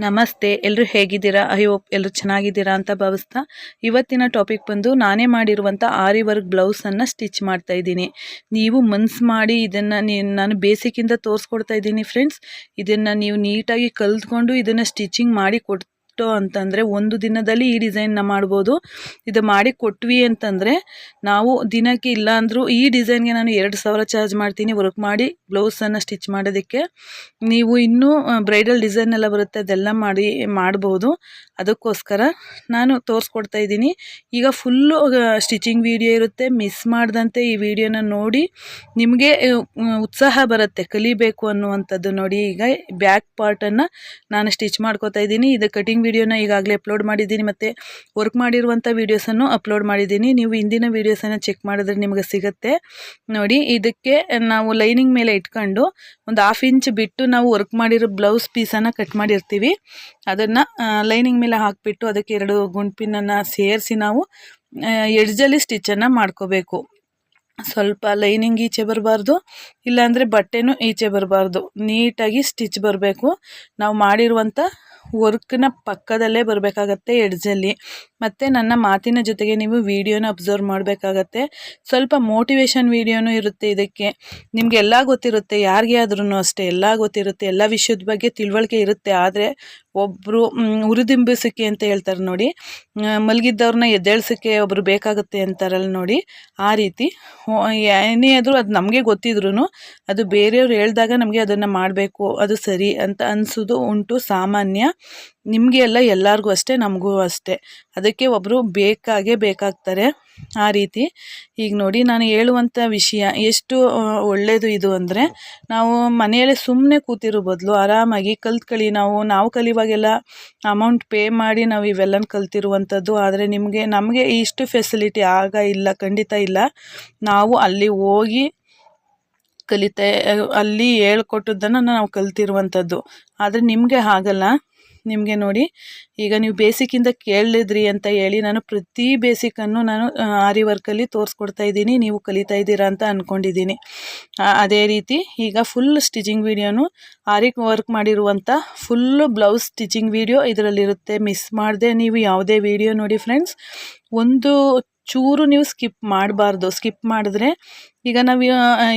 ನಮಸ್ತೆ ಎಲ್ಲರೂ ಹೇಗಿದ್ದೀರಾ? ಐ ಹೋಪ್ ಎಲ್ಲರೂ ಚೆನ್ನಾಗಿದ್ದೀರಾ ಅಂತ ಭಾವಿಸ್ತಾ ಇವತ್ತಿನ ಟಾಪಿಕ್ ಬಂದು ನಾನೇ ಮಾಡಿರುವಂಥ ಆರಿ ವರ್ಕ್ ಬ್ಲೌಸನ್ನು ಸ್ಟಿಚ್ ಮಾಡ್ತಾ ಇದ್ದೀನಿ. ನೀವು ಮನ್ಸು ಮಾಡಿ ಇದನ್ನು ನಾನು ಬೇಸಿಕ್ಕಿಂದ ತೋರಿಸ್ಕೊಡ್ತಾ ಇದ್ದೀನಿ ಫ್ರೆಂಡ್ಸ್ ಇದನ್ನು ನೀವು ನೀಟಾಗಿ ಕಲ್ತ್ಕೊಂಡು ಇದನ್ನು ಸ್ಟಿಚಿಂಗ್ ಮಾಡಿ ಕೊಟ್ಟು ಅಂತಂದರೆ ಒಂದು ದಿನದಲ್ಲಿ ಈ ಡಿಸೈನ್ನ ಮಾಡ್ಬೋದು. ಇದು ಮಾಡಿ ಕೊಟ್ವಿ ಅಂತಂದರೆ ನಾವು ದಿನಕ್ಕೆ ಇಲ್ಲ ಅಂದರೂ ಈ ಡಿಸೈನ್ಗೆ ನಾನು ಎರಡು ಸಾವಿರ ಚಾರ್ಜ್ ಮಾಡ್ತೀನಿ. ವರ್ಕ್ ಮಾಡಿ ಬ್ಲೌಸನ್ನು ಸ್ಟಿಚ್ ಮಾಡೋದಕ್ಕೆ. ನೀವು ಇನ್ನೂ ಬ್ರೈಡಲ್ ಡಿಸೈನ್ ಎಲ್ಲ ಬರುತ್ತೆ, ಅದೆಲ್ಲ ಮಾಡಿ, ಮಾಡ್ಬೋದು. ಅದಕ್ಕೋಸ್ಕರ ನಾನು ತೋರಿಸ್ಕೊಡ್ತಾ ಇದ್ದೀನಿ. ಈಗ ಫುಲ್ಲು ಸ್ಟಿಚಿಂಗ್ ವಿಡಿಯೋ ಇರುತ್ತೆ. ಮಿಸ್ ಮಾಡ್ದಂತೆ ಈ ವಿಡಿಯೋನ ನೋಡಿ ನಿಮಗೆ ಉತ್ಸಾಹ ಬರುತ್ತೆ ಕಲಿಬೇಕು ಅನ್ನುವಂಥದ್ದು ನೋಡಿ. ಈಗ ಬ್ಯಾಕ್ ಪಾರ್ಟನ್ನು ನಾನು ಸ್ಟಿಚ್ ಮಾಡ್ಕೋತಾ ಇದ್ದೀನಿ. ಇದು ಕಟಿಂಗ್ ವಿಡಿಯೋನ ಈಗಾಗಲೇ ಅಪ್ಲೋಡ್ ಮಾಡಿದ್ದೀನಿ. ಮತ್ತು ವರ್ಕ್ ಮಾಡಿರುವಂಥ ವೀಡಿಯೋಸನ್ನು ಅಪ್ಲೋಡ್ ಮಾಡಿದ್ದೀನಿ. ನೀವು ಇಂದಿನ ವೀಡಿಯೋಸನ್ನು ಚೆಕ್ ಮಾಡಿದ್ರೆ ನಿಮಗೆ ಸಿಗುತ್ತೆ. ನೋಡಿ, ಇದಕ್ಕೆ ನಾವು ಲೈನಿಂಗ್ ಮೇಲೆ ಇಟ್ಕೊಂಡು ಒಂದು ಹಾಫ್ ಇಂಚ್ ಬಿಟ್ಟು ನಾವು ವರ್ಕ್ ಮಾಡಿರೋ ಬ್ಲೌಸ್ ಪೀಸನ್ನು ಕಟ್ ಮಾಡಿರ್ತೀವಿ. ಅದನ್ನು ಲೈನಿಂಗ್ ಮೇಲೆ ಹಾಕಿಬಿಟ್ಟು ಅದಕ್ಕೆ ಎರಡು ಗುಂಡ್ಪಿನನ್ನು ಸೇರಿಸಿ ನಾವು ಎಡ್ಜಲ್ಲಿ ಸ್ಟಿಚ್ಚನ್ನು ಮಾಡ್ಕೋಬೇಕು. ಸ್ವಲ್ಪ ಲೈನಿಂಗ್ ಈಚೆ ಬರಬಾರ್ದು, ಇಲ್ಲಾಂದರೆ ಬಟ್ಟೆನೂ ಈಚೆ ಬರಬಾರ್ದು. ನೀಟಾಗಿ ಸ್ಟಿಚ್ ಬರಬೇಕು. ನಾವು ಮಾಡಿರುವಂಥ ವರ್ಕ್ನ ಪಕ್ಕದಲ್ಲೇ ಬರಬೇಕಾಗತ್ತೆ ಎಡ್ಜಲ್ಲಿ. ಮತ್ತು ನನ್ನ ಮಾತಿನ ಜೊತೆಗೆ ನೀವು ವಿಡಿಯೋನ ಅಬ್ಸರ್ವ್ ಮಾಡಬೇಕಾಗತ್ತೆ. ಸ್ವಲ್ಪ ಮೋಟಿವೇಶನ್ ವೀಡಿಯೋನೂ ಇರುತ್ತೆ ಇದಕ್ಕೆ. ನಿಮಗೆಲ್ಲ ಗೊತ್ತಿರುತ್ತೆ ಯಾರಿಗೆ ಆದ್ರೂ ಅಷ್ಟೇ, ಎಲ್ಲ ಗೊತ್ತಿರುತ್ತೆ, ಎಲ್ಲ ವಿಷಯದ ಬಗ್ಗೆ ತಿಳುವಳಿಕೆ ಇರುತ್ತೆ. ಆದರೆ ಒಬ್ಬರು ಉರಿದಿಂಬಿಸೋಕ್ಕೆ ಅಂತ ಹೇಳ್ತಾರೆ ನೋಡಿ. ಮಲಗಿದ್ದವ್ರನ್ನ ಎದ್ದೇಳ್ಸೋಕ್ಕೆ ಒಬ್ಬರು ಬೇಕಾಗುತ್ತೆ ಅಂತಾರಲ್ಲ ನೋಡಿ. ಆ ರೀತಿ. ಏನೇ ಆದರೂ ಅದು ನಮಗೆ ಗೊತ್ತಿದ್ರು ಅದು ಬೇರೆಯವ್ರು ಹೇಳಿದಾಗ ನಮಗೆ ಅದನ್ನು ಮಾಡಬೇಕು, ಅದು ಸರಿ ಅಂತ ಅನಿಸೋದು ಉಂಟು ಸಾಮಾನ್ಯ. ನಿಮಗೆ ಎಲ್ಲ ಎಲ್ಲರಿಗೂ ಅಷ್ಟೇ, ನಮಗೂ ಅಷ್ಟೇ. ಅದಕ್ಕೆ ಒಬ್ಬರು ಬೇಕಾಗೇ ಬೇಕಾಗ್ತಾರೆ ಆ ರೀತಿ. ಈಗ ನೋಡಿ, ನಾನು ಹೇಳುವಂಥ ವಿಷಯ ಎಷ್ಟು ಒಳ್ಳೆಯದು ಇದು ಅಂದರೆ, ನಾವು ಮನೆಯಲ್ಲೇ ಸುಮ್ಮನೆ ಕೂತಿರೋ ಬದಲು ಆರಾಮಾಗಿ ಕಲ್ತ್ಕೊಳ್ಳಿ ನಾವು ನಾವು ಕಲಿಯುವಾಗೆಲ್ಲ ಅಮೌಂಟ್ ಪೇ ಮಾಡಿ ನಾವು ಇವೆಲ್ಲನ ಕಲ್ತಿರುವಂಥದ್ದು ಆದರೆ ನಿಮಗೆ, ನಮಗೆ ಇಷ್ಟು ಫೆಸಿಲಿಟಿ ಆಗ ಇಲ್ಲ, ಖಂಡಿತ ಇಲ್ಲ. ನಾವು ಅಲ್ಲಿ ಹೋಗಿ ಕಲಿತೆ, ಅಲ್ಲಿ ಹೇಳ್ಕೊಟ್ಟದ್ದನ್ನು ನಾವು ಕಲ್ತಿರುವಂಥದ್ದು ಆದರೆ ನಿಮಗೆ ಹಾಗಲ್ಲ. ನಿಮಗೆ ನೋಡಿ. ಈಗ ನೀವು ಬೇಸಿಕ್ಕಿಂದ ಕೇಳಿದ್ರಿ ಅಂತ ಹೇಳಿ ನಾನು ಪ್ರತಿ ಬೇಸಿಕನ್ನು ನಾನು ಆರಿ ವರ್ಕಲ್ಲಿ ತೋರಿಸ್ಕೊಡ್ತಾ ಇದ್ದೀನಿ, ನೀವು ಕಲಿತಾ ಇದ್ದೀರಾ ಅಂತ ಅಂದ್ಕೊಂಡಿದ್ದೀನಿ ಅದೇ ರೀತಿ ಈಗ ಫುಲ್ ಸ್ಟಿಚಿಂಗ್ ವೀಡಿಯೋನು ಆರಿ ವರ್ಕ್ ಮಾಡಿರುವಂಥ ಫುಲ್ಲು ಬ್ಲೌಸ್ ಸ್ಟಿಚಿಂಗ್ ವೀಡಿಯೋ ಇದರಲ್ಲಿರುತ್ತೆ. ಮಿಸ್ ಮಾಡದೆ ನೀವು ಯಾವುದೇ ವೀಡಿಯೋ ನೋಡಿ ಫ್ರೆಂಡ್ಸ್ ಒಂದು ಚೂರು ನೀವು ಸ್ಕಿಪ್ ಮಾಡಬಾರ್ದು. ಸ್ಕಿಪ್ ಮಾಡಿದ್ರೆ ಈಗ ನಾವು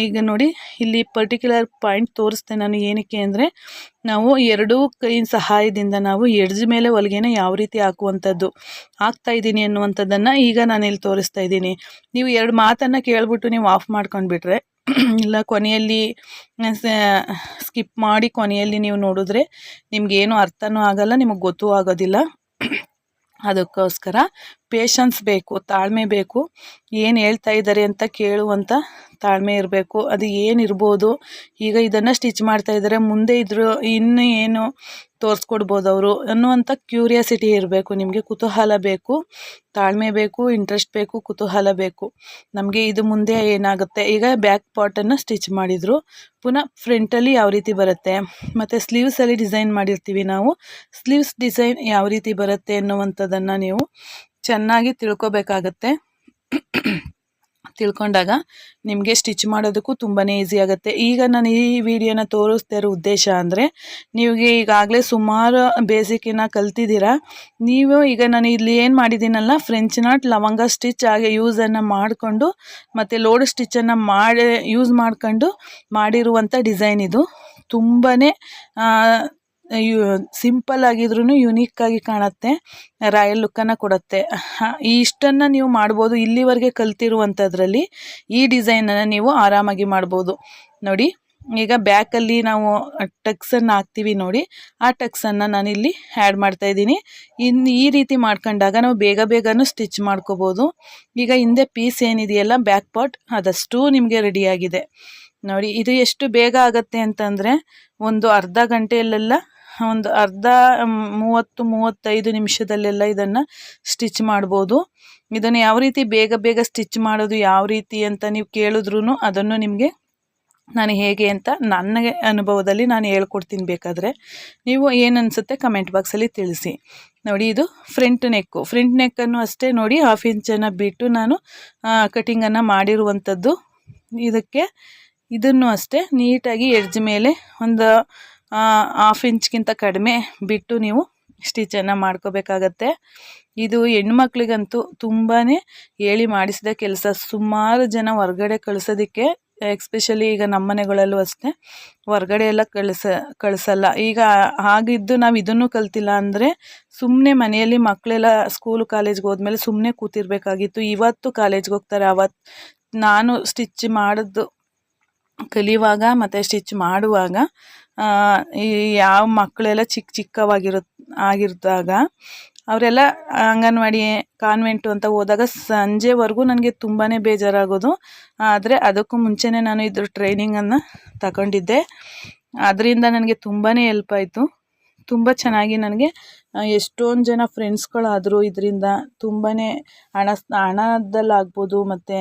ಈಗ ನೋಡಿ ಇಲ್ಲಿ ಪರ್ಟಿಕ್ಯುಲರ್ ಪಾಯಿಂಟ್ ತೋರಿಸ್ತೆ ನಾನು ಏನಕ್ಕೆ ಅಂದರೆ ನಾವು ಎರಡೂ ಕೈ ಸಹಾಯದಿಂದ ನಾವು ಎಡ್ಜ್ ಮೇಲೆ ಹೊಲಿಗೆನ ಯಾವ ರೀತಿ ಹಾಕುವಂಥದ್ದು ಹಾಕ್ತಾ ಇದ್ದೀನಿ ಅನ್ನುವಂಥದ್ದನ್ನು ಈಗ ನಾನು ಇಲ್ಲಿ ತೋರಿಸ್ತಾ ಇದ್ದೀನಿ. ನೀವು ಎರಡು ಮಾತನ್ನು ಕೇಳ್ಬಿಟ್ಟು ನೀವು ಆಫ್ ಮಾಡ್ಕೊಂಡ್ಬಿಟ್ರೆ ಇಲ್ಲ ಕೊನೆಯಲ್ಲಿ ಸ್ಕಿಪ್ ಮಾಡಿ ಕೊನೆಯಲ್ಲಿ ನೀವು ನೋಡಿದ್ರೆ ನಿಮಗೇನು ಅರ್ಥನೂ ಆಗಲ್ಲ, ನಿಮಗೆ ಗೊತ್ತೂ ಆಗೋದಿಲ್ಲ. ಅದಕ್ಕೋಸ್ಕರ ಪೇಷನ್ಸ್ ಬೇಕು, ತಾಳ್ಮೆ ಬೇಕು, ಏನು ಹೇಳ್ತಾ ಇದ್ದಾರೆ ಅಂತ ಕೇಳುವಂಥ ತಾಳ್ಮೆ ಇರಬೇಕು. ಅದು ಏನಿರ್ಬೋದು ಈಗ ಇದನ್ನು ಸ್ಟಿಚ್ ಮಾಡ್ತಾ ಇದ್ದಾರೆ ಮುಂದೆ ಇದ್ರು ಇನ್ನು ಏನು ತೋರಿಸ್ಕೊಡ್ಬೋದು ಅವರು ಅನ್ನುವಂಥ ಕ್ಯೂರಿಯಾಸಿಟಿ ಇರಬೇಕು. ನಿಮಗೆ ಕುತೂಹಲ ಬೇಕು, ತಾಳ್ಮೆ ಬೇಕು ಇಂಟ್ರೆಸ್ಟ್ ಬೇಕು, ಕುತೂಹಲ ಬೇಕು. ನಮಗೆ ಇದು ಮುಂದೆ ಏನಾಗುತ್ತೆ, ಈಗ ಬ್ಯಾಕ್ ಪಾಟನ್ನು ಸ್ಟಿಚ್ ಮಾಡಿದರು, ಪುನಃ ಫ್ರಂಟಲ್ಲಿ ಯಾವ ರೀತಿ ಬರುತ್ತೆ, ಮತ್ತು ಸ್ಲೀವ್ಸಲ್ಲಿ ಡಿಸೈನ್ ಮಾಡಿರ್ತೀವಿ ನಾವು ಸ್ಲೀವ್ಸ್ ಡಿಸೈನ್ ಯಾವ ರೀತಿ ಬರುತ್ತೆ ಅನ್ನುವಂಥದ್ದನ್ನು ನೀವು ಚೆನ್ನಾಗಿ ತಿಳ್ಕೊಬೇಕಾಗತ್ತೆ. ತಿಳ್ಕೊಂಡಾಗ ನಿಮಗೆ ಸ್ಟಿಚ್ ಮಾಡೋದಕ್ಕೂ ತುಂಬಾ ಈಸಿ ಆಗುತ್ತೆ. ಈಗ ನಾನು ಈ ವಿಡಿಯೋನ ತೋರಿಸ್ತಾ ಇರೋ ಉದ್ದೇಶ ಅಂದರೆ ನಿಮಗೆ ಈಗಾಗಲೇ ಸುಮಾರು ಬೇಸಿಕ್ಕಿನ ಕಲ್ತಿದ್ದೀರಾ. ನೀವು ಈಗ ನಾನು ಇಲ್ಲಿ ಏನು ಮಾಡಿದ್ದೀನಲ್ಲ ಫ್ರೆಂಚ್ ನಾಟ್ ಲವಂಗ ಸ್ಟಿಚ್ ಹಾಗೆ ಯೂಸನ್ನು ಮಾಡಿಕೊಂಡು, ಮತ್ತು ಲೋಡ್ ಸ್ಟಿಚ್ಚನ್ನು ಮಾಡಿ ಯೂಸ್ ಮಾಡ್ಕೊಂಡು ಮಾಡಿರುವಂಥ ಡಿಸೈನ್ ಇದು. ತುಂಬಾ ಸಿಂಪಲ್ ಆಗಿದ್ರೂ ಆಗಿ ಕಾಣುತ್ತೆ, ರಾಯಲ್ ಲುಕ್ಕನ್ನು ಕೊಡುತ್ತೆ. ಇಷ್ಟನ್ನು ನೀವು ಮಾಡ್ಬೋದು ಇಲ್ಲಿವರೆಗೆ ಕಲ್ತಿರುವಂಥದ್ರಲ್ಲಿ ಈ ಡಿಸೈನನ್ನು ನೀವು ಆರಾಮಾಗಿ ಮಾಡ್ಬೋದು. ನೋಡಿ, ಈಗ ಬ್ಯಾಕಲ್ಲಿ ನಾವು ಟಕ್ಸನ್ನು ಹಾಕ್ತೀವಿ ನೋಡಿ, ಆ ಟಕ್ಸನ್ನು ನಾನಿಲ್ಲಿ ಆ್ಯಡ್ ಮಾಡ್ತಾಯಿದ್ದೀನಿ ಇನ್ನು ಈ ರೀತಿ ಮಾಡ್ಕೊಂಡಾಗ ನಾವು ಬೇಗ ಬೇಗನೂ ಸ್ಟಿಚ್ ಮಾಡ್ಕೋಬೋದು. ಈಗ ಹಿಂದೆ ಪೀಸ್ ಏನಿದೆಯಲ್ಲ ಬ್ಯಾಕ್ ಪಾರ್ಟ್ ಅದಷ್ಟು ನಿಮಗೆ ರೆಡಿಯಾಗಿದೆ ನೋಡಿ, ಇದು ಎಷ್ಟು ಬೇಗ ಆಗುತ್ತೆ ಅಂತಂದರೆ, ಒಂದು ಅರ್ಧ ಗಂಟೆಯಲ್ಲೆಲ್ಲ ಒಂದು ಅರ್ಧ ಮೂವತ್ತು, ಮೂವತ್ತೈದು ನಿಮಿಷದಲ್ಲೆಲ್ಲ ಇದನ್ನು ಸ್ಟಿಚ್ ಮಾಡ್ಬೋದು. ಇದನ್ನು ಯಾವ ರೀತಿ ಬೇಗ ಬೇಗ ಸ್ಟಿಚ್ ಮಾಡೋದು, ಯಾವ ರೀತಿ ಅಂತ ನೀವು ಕೇಳಿದ್ರೂ ಅದನ್ನು ನಿಮಗೆ ನಾನು ಹೇಗೆ ಅಂತ ನನಗೆ ಅನುಭವದಲ್ಲಿ ನಾನು ಹೇಳ್ಕೊಡ್ತೀನಿ ಬೇಕಾದರೆ. ನೀವು ಏನು ಅನಿಸುತ್ತೆ ಕಮೆಂಟ್ ಬಾಕ್ಸಲ್ಲಿ ತಿಳಿಸಿ. ನೋಡಿ, ಇದು ಫ್ರಂಟ್ ನೆಕ್ಕು ಫ್ರಂಟ್ ನೆಕ್ಕನ್ನು ಅಷ್ಟೇ ನೋಡಿ ಹಾಫ್ ಇಂಚನ್ನು ಬಿಟ್ಟು ನಾನು ಕಟಿಂಗನ್ನು ಮಾಡಿರುವಂಥದ್ದು. ಇದಕ್ಕೆ ಇದನ್ನು ಅಷ್ಟೇ ನೀಟಾಗಿ ಎಡ್ಜ್ ಮೇಲೆ ಒಂದು ಹಾಫ್ ಇಂಚ್ಗಿಂತ ಕಡಿಮೆ ಬಿಟ್ಟು ನೀವು ಸ್ಟಿಚನ್ನು ಮಾಡ್ಕೋಬೇಕಾಗತ್ತೆ. ಇದು ಹೆಣ್ಮಕ್ಳಿಗಂತೂ ತುಂಬಾ ಹೇಳಿ ಮಾಡಿಸಿದ ಕೆಲಸ. ಸುಮಾರು ಜನ ಹೊರ್ಗಡೆ ಕಳಿಸೋದಕ್ಕೆ ಎಕ್ಸ್ಪೆಷಲಿ ಈಗ ನಮ್ಮ ಮನೆಗಳಲ್ಲೂ ಅಷ್ಟೇ, ಹೊರ್ಗಡೆ ಎಲ್ಲ ಕಳಿಸ, ಕಳಿಸಲ್ಲ. ಈಗ ಹಾಗಿದ್ದು ನಾವು ಇದನ್ನು ಕಲ್ತಿಲ್ಲ ಅಂದರೆ ಸುಮ್ಮನೆ ಮನೆಯಲ್ಲಿ ಮಕ್ಕಳೆಲ್ಲ ಸ್ಕೂಲು ಕಾಲೇಜ್ಗೆ ಹೋದ್ಮೇಲೆ ಸುಮ್ಮನೆ ಕೂತಿರ್ಬೇಕಾಗಿತ್ತು. ಇವತ್ತು ಕಾಲೇಜ್ಗೆ ಹೋಗ್ತಾರೆ. ಅವತ್ತು ನಾನು ಸ್ಟಿಚ್ ಮಾಡಿದ್ದು ಕಲಿಯುವಾಗ ಮತ್ತು ಸ್ಟಿಚ್ ಮಾಡುವಾಗ ಈ ಯಾವ ಮಕ್ಕಳೆಲ್ಲ ಚಿಕ್ಕ ಚಿಕ್ಕವಾಗಿರು ಆಗಿರಿದಾಗ ಅವರೆಲ್ಲ ಅಂಗನವಾಡಿ, ಕಾನ್ವೆಂಟು ಅಂತ ಹೋದಾಗ ಸಂಜೆವರೆಗೂ ನನಗೆ ತುಂಬಾ ಬೇಜಾರಾಗೋದು. ಆದರೆ ಅದಕ್ಕೂ ಮುಂಚೆನೇ ನಾನು ಇದ್ರ ಟ್ರೈನಿಂಗನ್ನು ತಗೊಂಡಿದ್ದೆ. ಅದರಿಂದ ನನಗೆ ತುಂಬಾ ಹೆಲ್ಪ್ ಆಯಿತು. ತುಂಬ ಚೆನ್ನಾಗಿ ನನಗೆ ಎಷ್ಟೊಂದು ಜನ ಫ್ರೆಂಡ್ಸ್ಗಳಾದರು ಇದರಿಂದ ತುಂಬಾ ಹಣ, ಹಣದಲ್ಲಾಗ್ಬೋದು ಮತ್ತು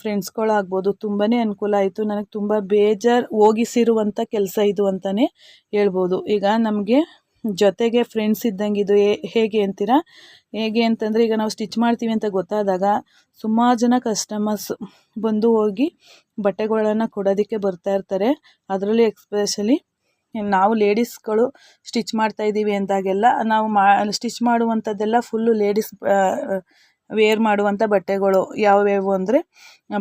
ಫ್ರೆಂಡ್ಸ್ಗಳಾಗ್ಬೋದು ತುಂಬಾ ಅನುಕೂಲ ಆಯಿತು. ನನಗೆ ತುಂಬ ಬೇಜಾರು ಹೋಗಿಸಿರುವಂಥ ಕೆಲಸ ಇದು ಅಂತಲೇ ಹೇಳ್ಬೋದು. ಈಗ ನಮಗೆ ಜೊತೆಗೆ ಫ್ರೆಂಡ್ಸ್ ಇದ್ದಂಗೆ ಇದು ಹೇಗೆ ಅಂತೀರಾ? ಹೇಗೆ ಅಂತಂದರೆ ಈಗ ನಾವು ಸ್ಟಿಚ್ ಮಾಡ್ತೀವಿ ಅಂತ ಗೊತ್ತಾದಾಗ ಸುಮಾರು ಜನ ಕಸ್ಟಮರ್ಸ್ ಬಂದು ಹೋಗಿ ಬಟ್ಟೆಗಳನ್ನು ಕೊಡೋದಕ್ಕೆ ಬರ್ತಾ ಇರ್ತಾರೆ. ಅದರಲ್ಲಿ ಎಕ್ಸ್ಪೆಷಲಿ ನಾವು ಲೇಡೀಸ್ಗಳು ಸ್ಟಿಚ್ ಮಾಡ್ತಾಯಿದ್ದೀವಿ ಅಂದಾಗೆಲ್ಲ ನಾವು ಮಾ ಸ್ಟಿಚ್ ಮಾಡುವಂಥದ್ದೆಲ್ಲ ಫುಲ್ಲು ಲೇಡೀಸ್ ವೇರ್ ಮಾಡುವಂಥ ಬಟ್ಟೆಗಳು ಯಾವ್ಯಾವು ಅಂದರೆ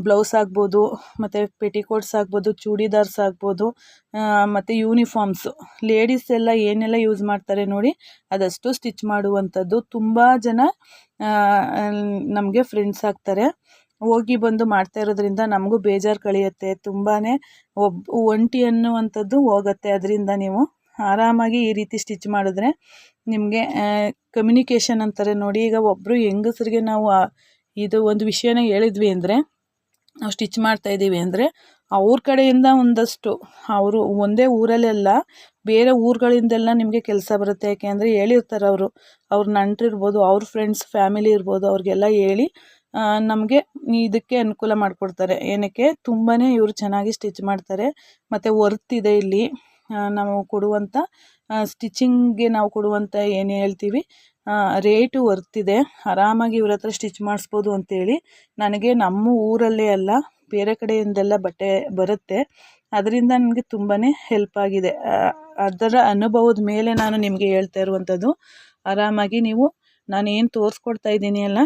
ಬ್ಲೌಸ್ ಆಗ್ಬೋದು, ಮತ್ತು ಪೆಟಿಕೋಟ್ಸ್ ಆಗ್ಬೋದು, ಚೂಡಿದಾರ್ಸ್ ಆಗ್ಬೋದು ಮತ್ತು ಯೂನಿಫಾರ್ಮ್ಸು ಲೇಡೀಸ್ ಎಲ್ಲ ಏನೆಲ್ಲ ಯೂಸ್ ಮಾಡ್ತಾರೆ ನೋಡಿ, ಅದಷ್ಟು ಸ್ಟಿಚ್ ಮಾಡುವಂಥದ್ದು. ತುಂಬ ಜನ ನಮಗೆ ಫ್ರೆಂಡ್ಸ್ ಆಗ್ತಾರೆ. ಹೋಗಿ ಬಂದು ಮಾಡ್ತಾ ಇರೋದ್ರಿಂದ ನಮಗೂ ಬೇಜಾರು ಕಳೆಯುತ್ತೆ. ತುಂಬಾ ಒಬ್ಬ ಒಂಟಿ ಅನ್ನುವಂಥದ್ದು ಹೋಗುತ್ತೆ. ಅದರಿಂದ ನೀವು ಆರಾಮಾಗಿ ಈ ರೀತಿ ಸ್ಟಿಚ್ ಮಾಡಿದ್ರೆ ನಿಮಗೆ ಕಮ್ಯುನಿಕೇಷನ್ ಅಂತಾರೆ ನೋಡಿ, ಈಗ ಒಬ್ಬರು ಹೆಂಗಸ್ರಿಗೆ ನಾವು ಇದು ಒಂದು ವಿಷಯನ ಹೇಳಿದ್ವಿ ಅಂದರೆ, ನಾವು ಸ್ಟಿಚ್ ಮಾಡ್ತಾಯಿದ್ದೀವಿ ಅಂದರೆ, ಅವ್ರ ಕಡೆಯಿಂದ ಒಂದಷ್ಟು, ಅವರು ಒಂದೇ ಊರಲ್ಲೆಲ್ಲ ಬೇರೆ ಊರುಗಳಿಂದೆಲ್ಲ ನಿಮಗೆ ಕೆಲಸ ಬರುತ್ತೆ. ಯಾಕೆ ಅಂದರೆ ಹೇಳಿರ್ತಾರೆ ಅವರು, ಅವ್ರ ನಂಟ್ರಿರ್ಬೋದು ಅವ್ರ ಫ್ರೆಂಡ್ಸ್ ಫ್ಯಾಮಿಲಿ ಇರ್ಬೋದು, ಅವ್ರಿಗೆಲ್ಲ ಹೇಳಿ ನಮಗೆ ಇದಕ್ಕೆ ಅನುಕೂಲ ಮಾಡಿಕೊಡ್ತಾರೆ. ಏನಕ್ಕೆ? ತುಂಬಾ ಇವರು ಚೆನ್ನಾಗಿ ಸ್ಟಿಚ್ ಮಾಡ್ತಾರೆ. ಮತ್ತು ವರ್ತ್ ಇದೆ ಇಲ್ಲಿ ನಾವು ಕೊಡುವಂಥ ಸ್ಟಿಚಿಂಗ್ಗೆ ನಾವು ಕೊಡುವಂಥ ಏನು ಹೇಳ್ತೀವಿ ರೇಟು ವರ್ತಿದೆ. ಆರಾಮಾಗಿ ಇವ್ರ ಹತ್ರ ಸ್ಟಿಚ್ ಮಾಡಿಸ್ಬೋದು ಅಂತೇಳಿ. ನನಗೆ ನಮ್ಮ ಊರಲ್ಲೇ ಅಲ್ಲ, ಬೇರೆ ಕಡೆಯಿಂದೆಲ್ಲ ಬಟ್ಟೆ ಬರುತ್ತೆ. ಅದರಿಂದ ನನಗೆ ತುಂಬಾ ಹೆಲ್ಪ್ ಆಗಿದೆ. ಅದರ ಅನುಭವದ ಮೇಲೆ ನಾನು ನಿಮಗೆ ಹೇಳ್ತಾ ಇರುವಂಥದ್ದು ಆರಾಮಾಗಿ ನೀವು ನಾನು ಏನು ತೋರಿಸ್ಕೊಡ್ತಾ ಇದ್ದೀನಿ ಅಲ್ಲ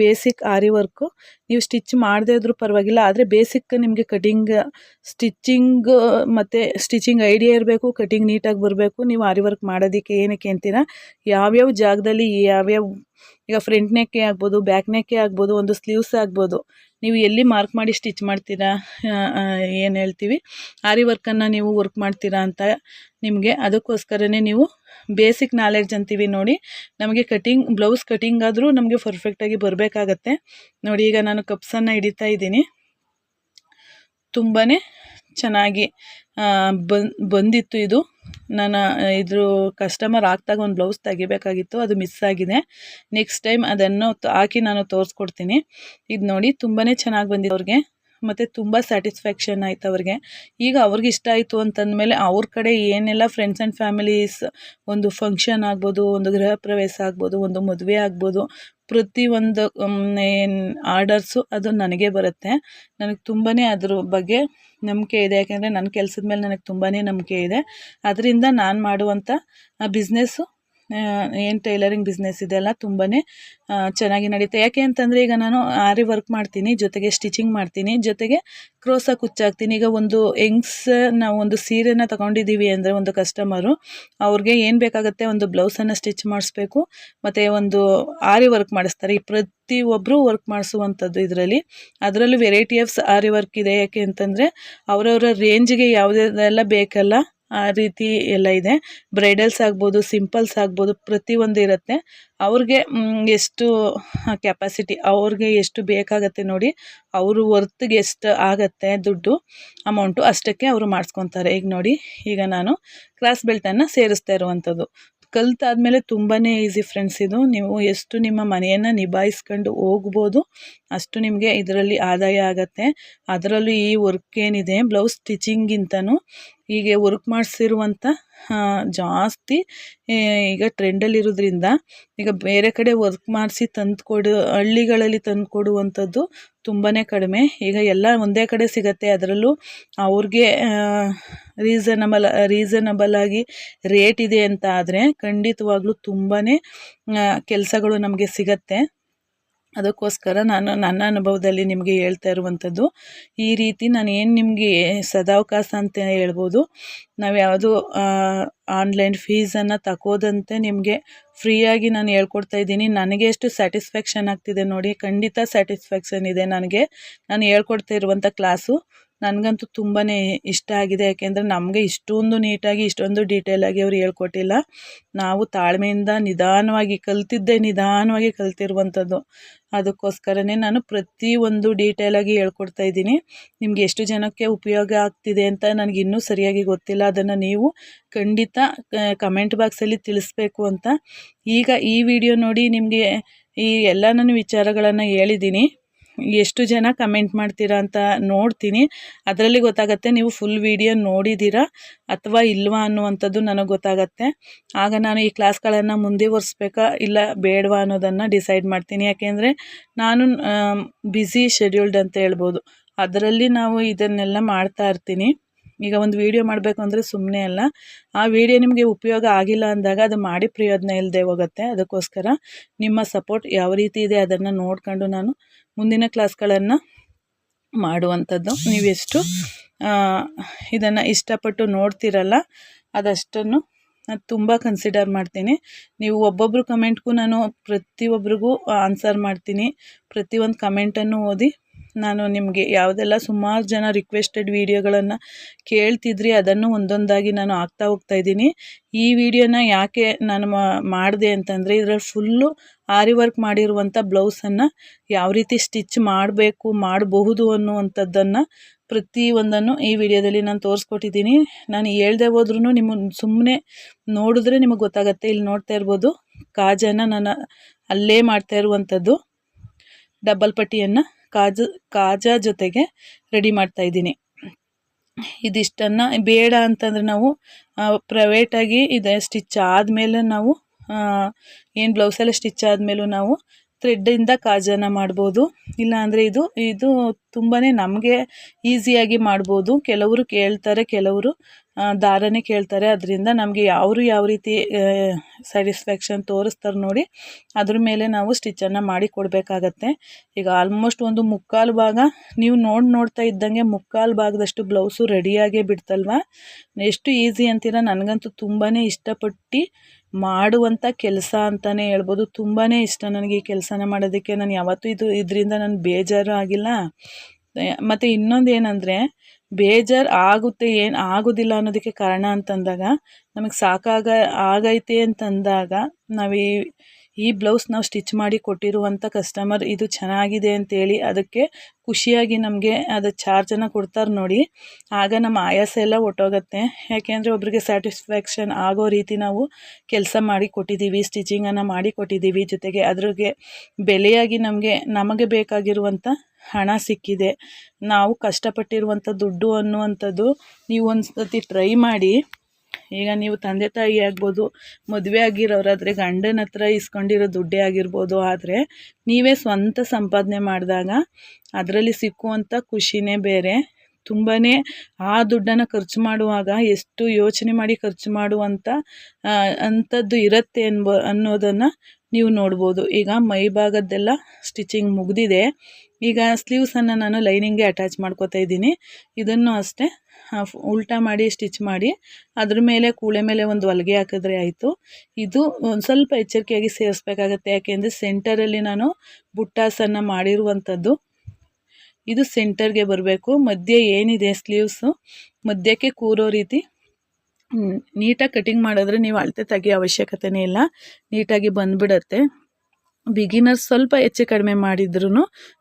ಬೇಸಿಕ್ ಆರಿ ವರ್ಕು ನೀವು ಸ್ಟಿಚ್ ಮಾಡದೇ ಇದ್ರೂ ಪರವಾಗಿಲ್ಲ, ಆದರೆ ಬೇಸಿಕ್ ನಿಮಗೆ ಕಟಿಂಗ್ ಸ್ಟಿಚ್ಚಿಂಗ್ ಮತ್ತು ಸ್ಟಿಚಿಂಗ್ ಐಡಿಯಾ ಇರಬೇಕು ಕಟಿಂಗ್ ನೀಟಾಗಿ ಬರಬೇಕು. ನೀವು ಆರಿ ವರ್ಕ್ ಮಾಡೋದಕ್ಕೆ ಏನಕ್ಕೆ ಅಂತೀರ? ಯಾವ್ಯಾವ ಜಾಗದಲ್ಲಿ, ಯಾವ್ಯಾವ, ಈಗ ಫ್ರಂಟ್ ನೆಕ್ಕೆ ಆಗ್ಬೋದು ಬ್ಯಾಕ್ ನೆಕ್ಕೆ ಆಗ್ಬೋದು, ಒಂದು ಸ್ಲೀವ್ಸ್ ಆಗ್ಬೋದು, ನೀವು ಎಲ್ಲಿ ಮಾರ್ಕ್ ಮಾಡಿ ಸ್ಟಿಚ್ ಮಾಡ್ತೀರಾ? ಏನು ಹೇಳ್ತೀವಿ? ಆರಿ ವರ್ಕನ್ನು ನೀವು ವರ್ಕ್ ಮಾಡ್ತೀರಾ ಅಂತ ನಿಮಗೆ ಅದಕ್ಕೋಸ್ಕರನೇ ನೀವು ಬೇಸಿಕ್ ನಾಲೆಡ್ಜ್ ಅಂತೀವಿ ನೋಡಿ. ನಮಗೆ ಕಟಿಂಗ್, ಬ್ಲೌಸ್ ಕಟಿಂಗ್ ಆದರೂ ನಮಗೆ ಪರ್ಫೆಕ್ಟಾಗಿ ಬರಬೇಕಾಗತ್ತೆ. ನೋಡಿ, ಈಗ ನಾನು ಕಪ್ಸನ್ನು ಹಿಡಿತಾ ಇದ್ದೀನಿ. ತುಂಬಾ ಚೆನ್ನಾಗಿ ಬಂದಿತ್ತು ಇದು. ನಾನು ಇದ್ರ ಕಸ್ಟಮರ್ ಹಾಕ್ದಾಗ ಒಂದು ಬ್ಲೌಸ್ ತೆಗಿಬೇಕಾಗಿತ್ತು, ಅದು ಮಿಸ್ ಆಗಿದೆ. ನೆಕ್ಸ್ಟ್ ಟೈಮ್ ಅದನ್ನು ಹಾಕಿ ನಾನು ತೋರಿಸ್ಕೊಡ್ತೀನಿ. ಇದು ನೋಡಿ ತುಂಬಾ ಚೆನ್ನಾಗಿ ಬಂದಿದೆ ಅವ್ರಿಗೆ. ಮತ್ತು ತುಂಬ ಸ್ಯಾಟಿಸ್ಫ್ಯಾಕ್ಷನ್ ಆಯ್ತು ಅವ್ರಿಗೆ. ಈಗ ಅವ್ರಿಗೆ ಇಷ್ಟ ಆಯಿತು ಅಂತಂದಮೇಲೆ ಅವ್ರ ಕಡೆ ಏನೆಲ್ಲ ಫ್ರೆಂಡ್ಸ್ ಆ್ಯಂಡ್ ಫ್ಯಾಮಿಲೀಸ್ ಒಂದು ಫಂಕ್ಷನ್ ಆಗ್ಬೋದು, ಒಂದು ಗೃಹ ಪ್ರವೇಶ ಆಗ್ಬೋದು, ಒಂದು ಮದುವೆ ಆಗ್ಬೋದು, ಪ್ರತಿಯೊಂದು ಏನು ಆರ್ಡರ್ಸು ಅದು ನನಗೆ ಬರುತ್ತೆ. ನನಗೆ ತುಂಬಾ ಅದ್ರ ಬಗ್ಗೆ ನಂಬಿಕೆ ಇದೆ. ಯಾಕೆಂದರೆ ನನ್ನ ಕೆಲಸದ ಮೇಲೆ ನನಗೆ ತುಂಬಾ ನಂಬಿಕೆ ಇದೆ. ಅದರಿಂದ ನಾನು ಮಾಡುವಂಥ ಬಿಸ್ನೆಸ್ಸು ಏನು ಟೈಲರಿಂಗ್ ಬಿಸ್ನೆಸ್ ಇದೆಲ್ಲ ತುಂಬಾ ಚೆನ್ನಾಗಿ ನಡೀತೆ. ಯಾಕೆ ಅಂತಂದರೆ ಈಗ ನಾನು ಆರಿ ವರ್ಕ್ ಮಾಡ್ತೀನಿ, ಜೊತೆಗೆ ಸ್ಟಿಚಿಂಗ್ ಮಾಡ್ತೀನಿ, ಜೊತೆಗೆ ಕ್ರೋಸ ಕುಚ್ಚಾಕ್ತೀನಿ. ಈಗ ಒಂದು ಹೆಂಗ್ಸ್ ನಾವು ಒಂದು ಸೀರೆನ ತಗೊಂಡಿದ್ದೀವಿ ಅಂದರೆ ಒಂದು ಕಸ್ಟಮರು ಅವ್ರಿಗೆ ಏನು ಬೇಕಾಗುತ್ತೆ ಒಂದು ಬ್ಲೌಸನ್ನು ಸ್ಟಿಚ್ ಮಾಡಿಸ್ಬೇಕು, ಮತ್ತು ಒಂದು ಆರಿ ವರ್ಕ್ ಮಾಡಿಸ್ತಾರೆ. ಈ ಪ್ರತಿಯೊಬ್ಬರು ವರ್ಕ್ ಮಾಡಿಸುವಂಥದ್ದು ಇದರಲ್ಲಿ. ಅದರಲ್ಲೂ ವೆರೈಟಿ ಆಫ್ಸ್ ಆರಿ ವರ್ಕ್ ಇದೆ. ಯಾಕೆ ಅಂತಂದರೆ, ಅವರವರ ರೇಂಜ್ಗೆ ಯಾವುದೆಲ್ಲ ಬೇಕಲ್ಲ ಆ ರೀತಿ ಎಲ್ಲ ಇದೆ. ಬ್ರೈಡಲ್ಸ್ ಆಗ್ಬೋದು ಸಿಂಪಲ್ಸ್ ಆಗ್ಬೋದು, ಪ್ರತಿಯೊಂದು ಇರುತ್ತೆ. ಅವ್ರಿಗೆ ಎಷ್ಟು ಕೆಪಾಸಿಟಿ ಅವ್ರಿಗೆ ಎಷ್ಟು ಬೇಕಾಗತ್ತೆ ನೋಡಿ, ಅವರು ವರ್ತ್ಗೆ ಎಷ್ಟು ಆಗತ್ತೆ ದುಡ್ಡು ಅಮೌಂಟು ಅಷ್ಟಕ್ಕೆ ಅವರು ಮಾಡಿಸ್ಕೊತಾರೆ. ಈಗ ನೋಡಿ, ಈಗ ನಾನು ಕ್ರಾಸ್ ಬೆಲ್ಟನ್ನು ಸೇರಿಸ್ತಾ ಇರುವಂಥದ್ದು. ಕಲ್ತಾದ್ಮೇಲೆ ತುಂಬಾ ಈಸಿ ಫ್ರೆಂಡ್ಸ್ ಇದು. ನೀವು ಎಷ್ಟು ನಿಮ್ಮ ಮನೆಯನ್ನು ನಿಭಾಯಿಸ್ಕೊಂಡು ಹೋಗ್ಬೋದು, ಅಷ್ಟು ನಿಮಗೆ ಇದರಲ್ಲಿ ಆದಾಯ ಆಗತ್ತೆ. ಅದರಲ್ಲೂ ಈ ವರ್ಕ್ ಏನಿದೆ ಬ್ಲೌಸ್ ಸ್ಟಿಚಿಂಗಿಂತನೂ ಹೀಗೆ ವರ್ಕ್ ಮಾಡಿಸಿರುವಂಥ ಜಾಸ್ತಿ ಈಗ ಟ್ರೆಂಡಲ್ಲಿರೋದ್ರಿಂದ ಈಗ ಬೇರೆ ಕಡೆ ವರ್ಕ್ ಮಾಡಿಸಿ ತಂದು ಕೊಡು ಹಳ್ಳಿಗಳಲ್ಲಿ ತಂದು ಕೊಡುವಂಥದ್ದು ತುಂಬಾ ಕಡಿಮೆ. ಈಗ ಎಲ್ಲ ಒಂದೇ ಕಡೆ ಸಿಗತ್ತೆ, ಅದರಲ್ಲೂ ಅವ್ರಿಗೆ ರೀಸನಬಲ್ ರೀಸನಬಲ್ ಆಗಿ ರೇಟ್ ಇದೆ ಅಂತ ಆದರೆ ಖಂಡಿತವಾಗ್ಲೂ ತುಂಬಾ ಕೆಲಸಗಳು ನಮಗೆ ಸಿಗತ್ತೆ. ಅದಕ್ಕೋಸ್ಕರ ನಾನು ನನ್ನ ಅನುಭವದಲ್ಲಿ ನಿಮಗೆ ಹೇಳ್ತಾ ಇರುವಂಥದ್ದು, ಈ ರೀತಿ ನಾನು ಏನು ನಿಮಗೆ ಸದಾವಕಾಶ ಅಂತ ಹೇಳ್ಬೋದು, ನಾವು ಯಾವುದು ಆನ್ಲೈನ್ ಫೀಸನ್ನು ತಗೋದಂತೆ ನಿಮಗೆ ಫ್ರೀಯಾಗಿ ನಾನು ಹೇಳ್ಕೊಡ್ತಾ ಇದ್ದೀನಿ. ನನಗೆ ಎಷ್ಟು ಸ್ಯಾಟಿಸ್ಫ್ಯಾಕ್ಷನ್ ಆಗ್ತಿದೆ ನೋಡಿ, ಖಂಡಿತ ಸ್ಯಾಟಿಸ್ಫ್ಯಾಕ್ಷನ್ ಇದೆ ನನಗೆ. ನಾನು ಹೇಳ್ಕೊಡ್ತಾ ಇರುವಂಥ ಕ್ಲಾಸು ನನಗಂತೂ ತುಂಬಾ ಇಷ್ಟ ಆಗಿದೆ. ಯಾಕೆಂದರೆ ನಮಗೆ ಇಷ್ಟೊಂದು ನೀಟಾಗಿ, ಇಷ್ಟೊಂದು ಡೀಟೇಲಾಗಿ ಅವ್ರು ಹೇಳ್ಕೊಟ್ಟಿಲ್ಲ. ನಾವು ತಾಳ್ಮೆಯಿಂದ ನಿಧಾನವಾಗಿ ಕಲ್ತಿದ್ದೆ ನಿಧಾನವಾಗಿ ಕಲ್ತಿರುವಂಥದ್ದು. ಅದಕ್ಕೋಸ್ಕರನೇ ನಾನು ಪ್ರತಿಯೊಂದು ಡೀಟೇಲಾಗಿ ಹೇಳ್ಕೊಡ್ತಾ ಇದ್ದೀನಿ. ನಿಮಗೆ ಎಷ್ಟು ಜನಕ್ಕೆ ಉಪಯೋಗ ಆಗ್ತಿದೆ ಅಂತ ನನಗೆ ಇನ್ನೂ ಸರಿಯಾಗಿ ಗೊತ್ತಿಲ್ಲ. ಅದನ್ನು ನೀವು ಖಂಡಿತ ಕಮೆಂಟ್ ಬಾಕ್ಸಲ್ಲಿ ತಿಳಿಸ್ಬೇಕು ಅಂತ. ಈಗ ಈ ವಿಡಿಯೋ ನೋಡಿ ನಿಮಗೆ ಈ ಎಲ್ಲ ನನ್ನ ವಿಚಾರಗಳನ್ನು ಹೇಳಿದ್ದೀನಿ. ಎಷ್ಟು ಜನ ಕಮೆಂಟ್ ಮಾಡ್ತೀರಾ ಅಂತ ನೋಡ್ತೀನಿ. ಅದರಲ್ಲಿ ಗೊತ್ತಾಗತ್ತೆ ನೀವು ಫುಲ್ ವಿಡಿಯೋ ನೋಡಿದ್ದೀರಾ ಅಥವಾ ಇಲ್ವಾ ಅನ್ನುವಂಥದ್ದು ನನಗೆ ಗೊತ್ತಾಗತ್ತೆ. ಆಗ ನಾನು ಈ ಕ್ಲಾಸ್ಗಳನ್ನು ಮುಂದುವರಿಸ್ಬೇಕಾ ಇಲ್ಲ ಬೇಡವಾ ಅನ್ನೋದನ್ನು ಡಿಸೈಡ್ ಮಾಡ್ತೀನಿ. ಯಾಕೆಂದರೆ ನಾನು ಬ್ಯುಸಿ ಶೆಡ್ಯೂಲ್ಡ್ ಅಂತ ಹೇಳ್ಬೋದು. ಅದರಲ್ಲಿ ನಾವು ಇದನ್ನೆಲ್ಲ ಮಾಡ್ತಾ ಇರ್ತೀನಿ. ಈಗ ಒಂದು ವಿಡಿಯೋ ಮಾಡಬೇಕು ಅಂದರೆ ಸುಮ್ಮನೆ ಅಲ್ಲ. ಆ ವಿಡಿಯೋ ನಿಮಗೆ ಉಪಯೋಗ ಆಗಿಲ್ಲ ಅಂದಾಗ ಅದು ಮಾಡಿ ಪ್ರಯೋಜನ ಇಲ್ಲದೆ ಹೋಗುತ್ತೆ. ಅದಕ್ಕೋಸ್ಕರ ನಿಮ್ಮ ಸಪೋರ್ಟ್ ಯಾವ ರೀತಿ ಇದೆ ಅದನ್ನು ನೋಡ್ಕೊಂಡು ನಾನು ಮುಂದಿನ ಕ್ಲಾಸ್ಗಳನ್ನು ಮಾಡುವಂಥದ್ದು. ನೀವೆಷ್ಟು ಇದನ್ನು ಇಷ್ಟಪಟ್ಟು ನೋಡ್ತಿರಲ್ಲ, ಅದಷ್ಟನ್ನು ನಾನು ತುಂಬ ಕನ್ಸಿಡರ್ ಮಾಡ್ತೀನಿ. ನೀವು ಒಬ್ಬೊಬ್ಬರು ಕಮೆಂಟ್ಗೂ ನಾನು ಪ್ರತಿಯೊಬ್ಬರಿಗೂ ಆನ್ಸರ್ ಮಾಡ್ತೀನಿ. ಪ್ರತಿಯೊಂದು ಕಮೆಂಟನ್ನು ಓದಿ ನಾನು ನಿಮಗೆ ಯಾವುದೆಲ್ಲ ಸುಮಾರು ಜನ ರಿಕ್ವೆಸ್ಟೆಡ್ ವೀಡಿಯೋಗಳನ್ನು ಕೇಳ್ತಿದ್ರಿ, ಅದನ್ನು ಒಂದೊಂದಾಗಿ ನಾನು ಆಗ್ತಾ ಹೋಗ್ತಾ ಇದ್ದೀನಿ. ಈ ವಿಡಿಯೋನ ಯಾಕೆ ನಾನು ಮಾಡಿದೆ ಅಂತಂದರೆ, ಇದರಲ್ಲಿ ಫುಲ್ಲು ಆರಿ ವರ್ಕ್ ಮಾಡಿರುವಂಥ ಬ್ಲೌಸನ್ನು ಯಾವ ರೀತಿ ಸ್ಟಿಚ್ ಮಾಡಬೇಕು, ಮಾಡಬಹುದು ಅನ್ನುವಂಥದ್ದನ್ನು ಪ್ರತಿಯೊಂದನ್ನು ಈ ವಿಡಿಯೋದಲ್ಲಿ ನಾನು ತೋರಿಸ್ಕೊಟ್ಟಿದ್ದೀನಿ. ನಾನು ಹೇಳ್ದೆ ಹೋದ್ರೂ ನಿಮ್ಮ ಸುಮ್ಮನೆ ನೋಡಿದ್ರೆ ನಿಮಗೆ ಗೊತ್ತಾಗುತ್ತೆ. ಇಲ್ಲಿ ನೋಡ್ತಾ ಇರ್ಬೋದು, ಕಾಜನ್ನು ನಾನು ಅಲ್ಲೇ ಮಾಡ್ತಾ ಇರುವಂಥದ್ದು ಡಬ್ಬಲ್ ಪಟ್ಟಿಯನ್ನು. ಕಾಜು, ಕಾಜಾ ಜೊತೆಗೆ ರೆಡಿ ಮಾಡ್ತಾ ಇದ್ದೀನಿ. ಇದಿಷ್ಟನ್ನು ಬೇಡ ಅಂತಂದರೆ ನಾವು ಪ್ರೈವೇಟಾಗಿ ಇದೆ ಸ್ಟಿಚ್ ಆದಮೇಲೆ ನಾವು ಏನು ಬ್ಲೌಸೆಲ್ಲ ಸ್ಟಿಚ್ ಆದಮೇಲೂ ನಾವು ಥ್ರೆಡ್ಡಿಂದ ಕಾಜಾನ ಮಾಡ್ಬೋದು. ಇಲ್ಲಾಂದರೆ ಇದು ಇದು ತುಂಬಾ ನಮಗೆ ಈಸಿಯಾಗಿ ಮಾಡ್ಬೋದು. ಕೆಲವರು ಕೇಳ್ತಾರೆ, ಕೆಲವರು ದಾರನೇ ಕೇಳ್ತಾರೆ. ಅದರಿಂದ ನಮಗೆ ಯಾವರು ಯಾವ ರೀತಿ ಸ್ಯಾಟಿಸ್ಫ್ಯಾಕ್ಷನ್ ತೋರಿಸ್ತಾರೆ ನೋಡಿ, ಅದ್ರ ಮೇಲೆ ನಾವು ಸ್ಟಿಚ್ಚನ್ನು ಮಾಡಿ ಕೊಡಬೇಕಾಗತ್ತೆ. ಈಗ ಆಲ್ಮೋಸ್ಟ್ ಒಂದು ಮುಕ್ಕಾಲು ಭಾಗ, ನೀವು ನೋಡಿ ನೋಡ್ತಾ ಇದ್ದಂಗೆ ಮುಕ್ಕಾಲು ಭಾಗದಷ್ಟು ಬ್ಲೌಸು ರೆಡಿಯಾಗೇ ಬಿಡ್ತಲ್ವ? ಎಷ್ಟು ಈಸಿ ಅಂತೀರ? ನನಗಂತೂ ತುಂಬಾ ಇಷ್ಟಪಟ್ಟು ಮಾಡುವಂಥ ಕೆಲಸ ಅಂತಲೇ ಹೇಳ್ಬೋದು. ತುಂಬಾ ಇಷ್ಟ ನನಗೆ ಈ ಕೆಲಸನ ಮಾಡೋದಕ್ಕೆ. ನಾನು ಯಾವತ್ತೂ ಇದು, ಇದರಿಂದ ನಾನು ಬೇಜಾರು ಆಗಿಲ್ಲ. ಮತ್ತು ಇನ್ನೊಂದು ಏನಂದರೆ ಬೇಜಾರು ಆಗುತ್ತೆ ಏನು ಆಗೋದಿಲ್ಲ ಅನ್ನೋದಕ್ಕೆ ಕಾರಣ ಅಂತಂದಾಗ ನಮಗೆ ಸಾಕಾಗ ಆಗೈತೆ ಅಂತಂದಾಗ ನಾವು ಈ ಈ ಬ್ಲೌಸ್ ನಾವು ಸ್ಟಿಚ್ ಮಾಡಿ ಕೊಟ್ಟಿರುವಂಥ ಕಸ್ಟಮರ್ ಇದು ಚೆನ್ನಾಗಿದೆ ಅಂತೇಳಿ ಅದಕ್ಕೆ ಖುಷಿಯಾಗಿ ನಮಗೆ ಅದು ಚಾರ್ಜನ್ನು ಕೊಡ್ತಾರೆ ನೋಡಿ. ಆಗ ನಮ್ಮ ಆಯಾಸ ಎಲ್ಲ ಒಟ್ಟೋಗುತ್ತೆ. ಯಾಕೆಂದರೆ ಒಬ್ರಿಗೆ ಸ್ಯಾಟಿಸ್ಫ್ಯಾಕ್ಷನ್ ಆಗೋ ರೀತಿ ನಾವು ಕೆಲಸ ಮಾಡಿ ಕೊಟ್ಟಿದ್ದೀವಿ ಸ್ಟಿಚಿಂಗನ್ನು ಮಾಡಿ ಕೊಟ್ಟಿದ್ದೀವಿ ಜೊತೆಗೆ ಅದ್ರಿಗೆ ಬೆಲೆಯಾಗಿ ನಮಗೆ ನಮಗೆ ಬೇಕಾಗಿರುವಂಥ ಹಣ ಸಿಕ್ಕಿದೆ. ನಾವು ಕಷ್ಟಪಟ್ಟಿರುವಂಥ ದುಡ್ಡು ಅನ್ನುವಂಥದ್ದು ನೀವು ಒಂದು ಟ್ರೈ ಮಾಡಿ. ಈಗ ನೀವು ತಂದೆ ತಾಯಿ ಆಗ್ಬೋದು, ಮದುವೆ ಆಗಿರೋರಾದರೆ ಗಂಡನ ಹತ್ರ ಇಸ್ಕೊಂಡಿರೋ ದುಡ್ಡೇ ಆಗಿರ್ಬೋದು. ಆದರೆ ನೀವೇ ಸ್ವಂತ ಸಂಪಾದನೆ ಮಾಡಿದಾಗ ಅದರಲ್ಲಿ ಸಿಕ್ಕುವಂಥ ಖುಷಿನೇ ಬೇರೆ. ತುಂಬಾ ಆ ದುಡ್ಡನ್ನು ಖರ್ಚು ಮಾಡುವಾಗ ಎಷ್ಟು ಯೋಚನೆ ಮಾಡಿ ಖರ್ಚು ಮಾಡುವಂಥ ಅಂಥದ್ದು ಇರುತ್ತೆ ಅನ್ಬೋ, ಅನ್ನೋದನ್ನು ನೀವು ನೋಡ್ಬೋದು. ಈಗ ಮೈ ಭಾಗದ್ದೆಲ್ಲ ಸ್ಟಿಚಿಂಗ್ ಮುಗಿದಿದೆ. ಈಗ ಸ್ಲೀವ್ಸನ್ನು ನಾನು ಲೈನಿಂಗ್ಗೆ ಅಟ್ಯಾಚ್ ಮಾಡ್ಕೋತಾ ಇದ್ದೀನಿ. ಇದನ್ನು ಅಷ್ಟೇ ಉಲ್ಟಾ ಮಾಡಿ ಸ್ಟಿಚ್ ಮಾಡಿ, ಅದ್ರ ಮೇಲೆ ಕೂಳೆ ಮೇಲೆ ಒಂದು ಹೊಲಿಗೆ ಹಾಕಿದ್ರೆ ಆಯಿತು. ಇದು ಒಂದು ಸ್ವಲ್ಪ ಎಚ್ಚರಿಕೆಯಾಗಿ ಸೇರಿಸ್ಬೇಕಾಗತ್ತೆ. ಯಾಕೆಂದರೆ ಸೆಂಟರಲ್ಲಿ ನಾನು ಬುಟ್ಟಾಸನ್ನು ಮಾಡಿರುವಂಥದ್ದು. ಇದು ಸೆಂಟರ್ಗೆ ಬರಬೇಕು. ಮಧ್ಯೆ ಏನಿದೆ ಸ್ಲೀವ್ಸು ಮಧ್ಯಕ್ಕೆ ಕೂರೋ ರೀತಿ. ನೀಟಾಗಿ ಕಟಿಂಗ್ ಮಾಡಿದ್ರೆ ನೀವು ಅಳತೆ ತೆಗಿಯೋ ಅವಶ್ಯಕತೆನೇ ಇಲ್ಲ. ನೀಟಾಗಿ ಬಂದುಬಿಡತ್ತೆ. ಬಿಗಿನರ್ಸ್ ಸ್ವಲ್ಪ ಹೆಚ್ಚು ಕಡಿಮೆ ಮಾಡಿದ್ರೂ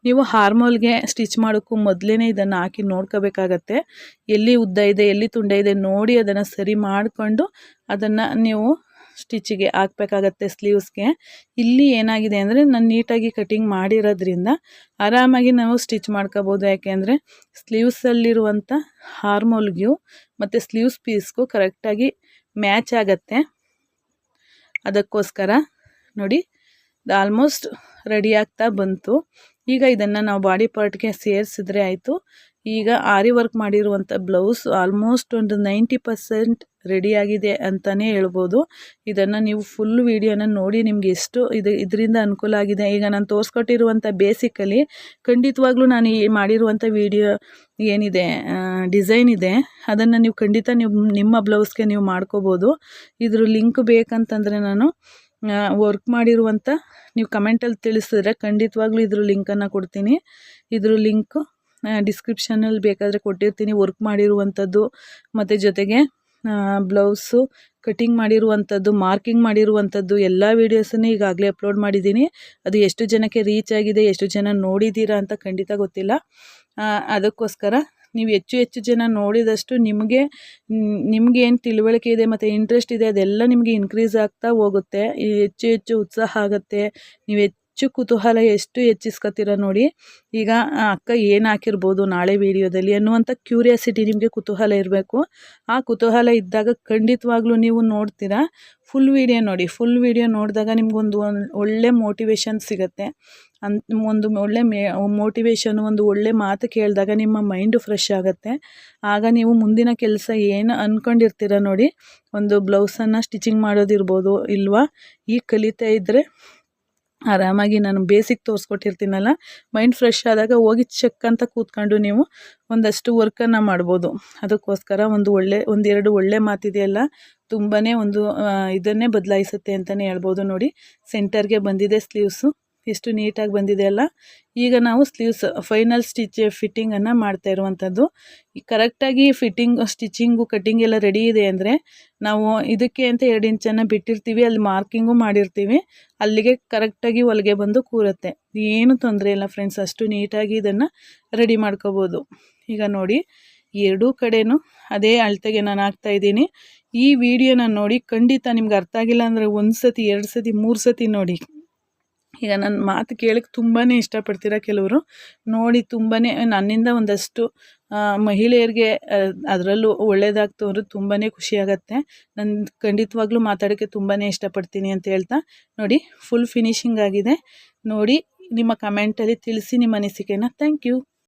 ನೀವು ಹಾರ್ಮೋಲ್ಗೆ ಸ್ಟಿಚ್ ಮಾಡೋಕ್ಕೂ ಮೊದಲೇ ಇದನ್ನು ಹಾಕಿ ನೋಡ್ಕೋಬೇಕಾಗತ್ತೆ. ಎಲ್ಲಿ ಉದ್ದ ಇದೆ, ಎಲ್ಲಿ ತುಂಡ ಇದೆ ನೋಡಿ ಅದನ್ನು ಸರಿ ಮಾಡಿಕೊಂಡು ಅದನ್ನು ನೀವು ಸ್ಟಿಚ್ಚಿಗೆ ಹಾಕ್ಬೇಕಾಗತ್ತೆ ಸ್ಲೀವ್ಸ್ಗೆ. ಇಲ್ಲಿ ಏನಾಗಿದೆ ಅಂದರೆ ನಾನು ನೀಟಾಗಿ ಕಟಿಂಗ್ ಮಾಡಿರೋದ್ರಿಂದ ಆರಾಮಾಗಿ ನಾವು ಸ್ಟಿಚ್ ಮಾಡ್ಕೋಬೋದು. ಯಾಕೆಂದರೆ ಸ್ಲೀವ್ಸಲ್ಲಿರುವಂಥ ಹಾರ್ಮೋಲ್ಗೂ ಮತ್ತು ಸ್ಲೀವ್ಸ್ ಪೀಸ್ಗೂ ಕರೆಕ್ಟಾಗಿ ಮ್ಯಾಚ್ ಆಗತ್ತೆ. ಅದಕ್ಕೋಸ್ಕರ ನೋಡಿ ಆಲ್ಮೋಸ್ಟ್ ರೆಡಿ ಆಗ್ತಾ ಬಂತು. ಈಗ ಇದನ್ನು ನಾವು ಬಾಡಿ ಪಾರ್ಟ್ಗೆ ಸೇರಿಸಿದ್ರೆ ಆಯಿತು. ಈಗ ಆರಿ ವರ್ಕ್ ಮಾಡಿರುವಂಥ ಬ್ಲೌಸ್ ಆಲ್ಮೋಸ್ಟ್ ಒಂದು ನೈಂಟಿ ಪರ್ಸೆಂಟ್ ರೆಡಿಯಾಗಿದೆ ಅಂತಲೇ ಹೇಳ್ಬೋದು. ಇದನ್ನು ನೀವು ಫುಲ್ ವಿಡಿಯೋನ ನೋಡಿ ನಿಮ್ಗೆ ಎಷ್ಟು ಇದು ಇದರಿಂದ ಅನುಕೂಲ ಆಗಿದೆ. ಈಗ ನಾನು ತೋರಿಸ್ಕೊಟ್ಟಿರುವಂಥ ಬೇಸಿಕಲಿ ಖಂಡಿತವಾಗ್ಲೂ ನಾನು ಈ ಮಾಡಿರುವಂಥ ವಿಡಿಯೋ ಏನಿದೆ ಡಿಸೈನ್ ಇದೆ. ಅದನ್ನು ನೀವು ಖಂಡಿತ ನೀವು ನಿಮ್ಮ ಬ್ಲೌಸ್ಗೆ ನೀವು ಮಾಡ್ಕೋಬೋದು. ಇದ್ರ ಲಿಂಕ್ ಬೇಕಂತಂದರೆ ನಾನು ವರ್ಕ್ ಮಾಡಿರುವಂಥ ನೀವು ಕಮೆಂಟಲ್ಲಿ ತಿಳಿಸಿದ್ರೆ ಖಂಡಿತವಾಗ್ಲೂ ಇದ್ರ ಲಿಂಕನ್ನು ಕೊಡ್ತೀನಿ. ಇದ್ರ ಲಿಂಕು ಡಿಸ್ಕ್ರಿಪ್ಷನಲ್ಲಿ ಬೇಕಾದರೆ ಕೊಟ್ಟಿರ್ತೀನಿ. ವರ್ಕ್ ಮಾಡಿರುವಂಥದ್ದು ಮತ್ತು ಜೊತೆಗೆ ಬ್ಲೌಸು ಕಟಿಂಗ್ ಮಾಡಿರುವಂಥದ್ದು ಮಾರ್ಕಿಂಗ್ ಮಾಡಿರುವಂಥದ್ದು ಎಲ್ಲ ವೀಡಿಯೋಸನ್ನು ಈಗಾಗಲೇ ಅಪ್ಲೋಡ್ ಮಾಡಿದ್ದೀನಿ. ಅದು ಎಷ್ಟು ಜನಕ್ಕೆ ರೀಚ್ ಆಗಿದೆ, ಎಷ್ಟು ಜನ ನೋಡಿದ್ದೀರಾ ಅಂತ ಖಂಡಿತ ಗೊತ್ತಿಲ್ಲ. ಅದಕ್ಕೋಸ್ಕರ ನೀವು ಹೆಚ್ಚು ಹೆಚ್ಚು ಜನ ನೋಡಿದಷ್ಟು ನಿಮಗೆ, ನಿಮ್ಗೆ ಏನು ತಿಳುವಳಿಕೆ ಇದೆ ಮತ್ತು ಇಂಟ್ರೆಸ್ಟ್ ಇದೆ ಅದೆಲ್ಲ ನಿಮಗೆ ಇನ್ಕ್ರೀಸ್ ಆಗ್ತಾ ಹೋಗುತ್ತೆ. ಹೆಚ್ಚು ಹೆಚ್ಚು ಉತ್ಸಾಹ ಆಗುತ್ತೆ. ನೀವು ಹೆಚ್ಚು ಕುತೂಹಲ, ಎಷ್ಟು ಹೆಚ್ಚಿಸ್ಕೊತೀರ ನೋಡಿ. ಈಗ ಅಕ್ಕ ಏನು ಹಾಕಿರ್ಬೋದು ನಾಳೆ ವೀಡಿಯೋದಲ್ಲಿ ಅನ್ನುವಂಥ ಕ್ಯೂರಿಯಾಸಿಟಿ ನಿಮಗೆ ಕುತೂಹಲ ಇರಬೇಕು. ಆ ಕುತೂಹಲ ಇದ್ದಾಗ ಖಂಡಿತವಾಗ್ಲೂ ನೀವು ನೋಡ್ತೀರಾ. ಫುಲ್ ವೀಡಿಯೋ ನೋಡಿ, ಫುಲ್ ವೀಡಿಯೋ ನೋಡಿದಾಗ ನಿಮಗೊಂದು ಒಳ್ಳೆ ಮೋಟಿವೇಶನ್ ಸಿಗುತ್ತೆ. ಅನ್ ಒಂದು ಒಳ್ಳೆ ಮೇ ಮೋಟಿವೇಶನ್ ಒಂದು ಒಳ್ಳೆ ಮಾತು ಕೇಳಿದಾಗ ನಿಮ್ಮ ಮೈಂಡು ಫ್ರೆಶ್ ಆಗುತ್ತೆ. ಆಗ ನೀವು ಮುಂದಿನ ಕೆಲಸ ಏನು ಅಂದ್ಕೊಂಡಿರ್ತೀರ ನೋಡಿ. ಒಂದು ಬ್ಲೌಸನ್ನು ಸ್ಟಿಚಿಂಗ್ ಮಾಡೋದಿರ್ಬೋದು ಇಲ್ವಾ. ಈಗ ಕಲಿತಾ ಇದ್ದರೆ ಆರಾಮಾಗಿ ನಾನು ಬೇಸಿಕ್ ತೋರಿಸ್ಕೊಟ್ಟಿರ್ತೀನಲ್ಲ ಮೈಂಡ್ ಫ್ರೆಶ್ ಆದಾಗ ಹೋಗಿ ಚೆಕ್ ಅಂತ ಕೂತ್ಕೊಂಡು ನೀವು ಒಂದಷ್ಟು ವರ್ಕನ್ನು ಮಾಡ್ಬೋದು. ಅದಕ್ಕೋಸ್ಕರ ಒಂದು ಒಳ್ಳೆ ಒಂದೆರಡು ಒಳ್ಳೆ ಮಾತಿದೆಯಲ್ಲ ತುಂಬಾ ಒಂದು ಇದನ್ನೇ ಬದಲಾಯಿಸುತ್ತೆ ಅಂತಲೇ ಹೇಳ್ಬೋದು ನೋಡಿ. ಸೆಂಟರ್ಗೆ ಬಂದಿದೆ ಸ್ಲೀವ್ಸು ಎಷ್ಟು ನೀಟಾಗಿ ಬಂದಿದೆ ಅಲ್ಲ. ಈಗ ನಾವು ಸ್ಲೀವ್ಸ್, ಫೈನಲ್ ಸ್ಟಿಚ್ ಫಿಟ್ಟಿಂಗನ್ನು ಮಾಡ್ತಾ ಇರುವಂಥದ್ದು ಕರೆಕ್ಟಾಗಿ ಫಿಟ್ಟಿಂಗ್, ಸ್ಟಿಚಿಂಗು ಕಟ್ಟಿಂಗ್ ಎಲ್ಲ ರೆಡಿ ಇದೆ ಅಂದರೆ ನಾವು ಇದಕ್ಕೆ ಅಂತ ಎರಡು ಇಂಚನ್ನು ಬಿಟ್ಟಿರ್ತೀವಿ, ಅಲ್ಲಿ ಮಾರ್ಕಿಂಗು ಮಾಡಿರ್ತೀವಿ. ಅಲ್ಲಿಗೆ ಕರೆಕ್ಟಾಗಿ ಹೊಲಿಗೆ ಬಂದು ಕೂರುತ್ತೆ. ಏನು ತೊಂದರೆ ಇಲ್ಲ ಫ್ರೆಂಡ್ಸ್ ಅಷ್ಟು ನೀಟಾಗಿ ಇದನ್ನು ರೆಡಿ ಮಾಡ್ಕೋಬೋದು. ಈಗ ನೋಡಿ, ಎರಡೂ ಕಡೆಯೂ ಅದೇ ಅಳತೆಗೆ ನಾನು ಹಾಕ್ತಾ ಇದ್ದೀನಿ. ಈ ವಿಡಿಯೋನ ನೋಡಿ ಖಂಡಿತ ನಿಮ್ಗೆ ಅರ್ಥ ಆಗಿಲ್ಲ ಅಂದರೆ ಒಂದು ಸತಿ ಎರಡು ಸತಿ ಮೂರು ಸತಿ ನೋಡಿ. ಈಗ ನನ್ನ ಮಾತು ಕೇಳಕ್ಕೆ ತುಂಬಾ ಇಷ್ಟಪಡ್ತೀರ ಕೆಲವರು? ನೋಡಿ ತುಂಬಾ ನನ್ನಿಂದ ಒಂದಷ್ಟು ಮಹಿಳೆಯರಿಗೆ ಅದರಲ್ಲೂ ಒಳ್ಳೇದಾಗ್ತು ಅಂದ್ರೆ ತುಂಬಾ ಖುಷಿಯಾಗತ್ತೆ ನಾನು ಖಂಡಿತವಾಗ್ಲೂ ಮಾತಾಡೋಕ್ಕೆ ತುಂಬಾ ಇಷ್ಟಪಡ್ತೀನಿ ಅಂತ ಹೇಳ್ತಾ, ನೋಡಿ ಫುಲ್ ಫಿನಿಶಿಂಗ್ ಆಗಿದೆ. ನೋಡಿ ನಿಮ್ಮ ಕಮೆಂಟಲ್ಲಿ ತಿಳಿಸಿ ನಿಮ್ಮ ಅನಿಸಿಕೆನ. Thank you